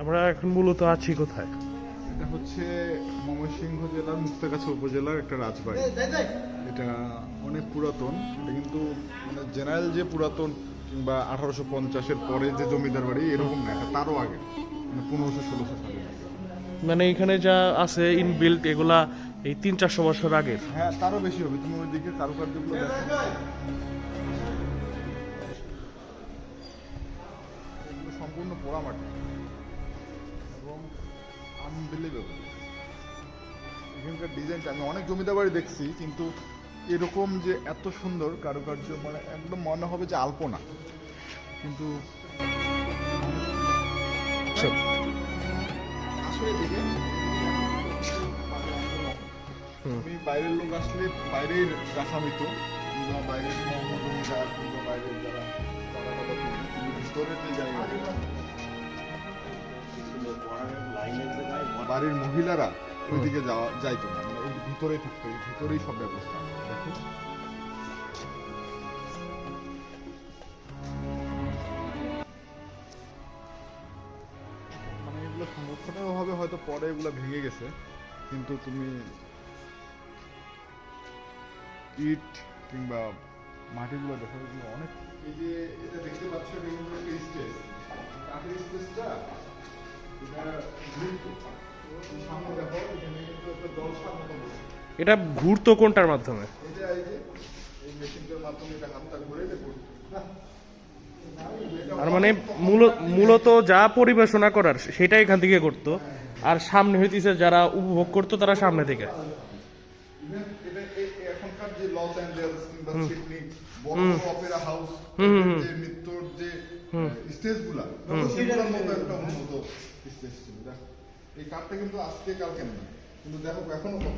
আমরা এখন মূলত আছি কোথায়? এটা হচ্ছে ময়মনসিংহ জেলার মুক্তাগাছা উপজেলার একটা রাজবাড়ি। এটা অনেক পুরাতন। এটা কিন্তু মানে জেনারেল যে পুরাতন কিংবা আঠারোশো পঞ্চাশের পরে যে জমিদার বাড়ি এরকম না এটা তারও আগে। মানে পনেরোশো ষোলোশো সালে। মানে এখানে যা আছে ইনবিল্ট এগুলা এই তিন চারশো বছর আগের। হ্যাঁ তারও বেশি হবে। তুমি ওইদিকে কারুকার্যগুলো দেখো। সম্পূর্ণ পোড়ামাটি। এবং আনবিলিভেবল এখানকার ডিজাইনটা আমি অনেক জমিদার বাড়ি দেখছি কিন্তু এরকম যে এত সুন্দর কারুকার্য মানে একদম মনে হবে যে আলপনা। কিন্তু তুমি বাইরের লোক আসলে বাইরের রাসামিত কিংবা বাইরের বাইরের যারা তারা কথা তুমি তুমি ভিতরের যে জায়গা বাড়ির মহিলারা ওইদিকে যাওয়া যাইতো না। মানে ওই ভিতরেই থাকতো এই ভিতরেই সব ব্যবস্থা দেখো। মানে এগুলো সংরক্ষণের অভাবে হয়তো পরে এগুলো ভেঙে গেছে। কিন্তু তুমি ইট কিংবা মাটিগুলো দেখো এগুলো অনেক এই যে এটা দেখতে পাচ্ছ এটা কিন্তু একটা কাঠের স্টেজটা এটা এটা ঘুরতো কোনটার মাধ্যমে? আর মানে মূল- মূলত যা পরিবেশনা করার সেটা এখান থেকে করতো আর সামনে হইতেছে যারা উপভোগ করতো তারা সামনে থেকে। এখনকার যে লস অ্যাঞ্জেলস কিংবা সিডনি বড় অপেরা হাউস যে নৃত্যর যে স্টেজগুলা সেগুলোর মতো একটা উন্নত স্টেজ ছিল দেখো এই কাঠটা কিন্তু আজকে কালকে না কিন্তু দেখো এখনও কত।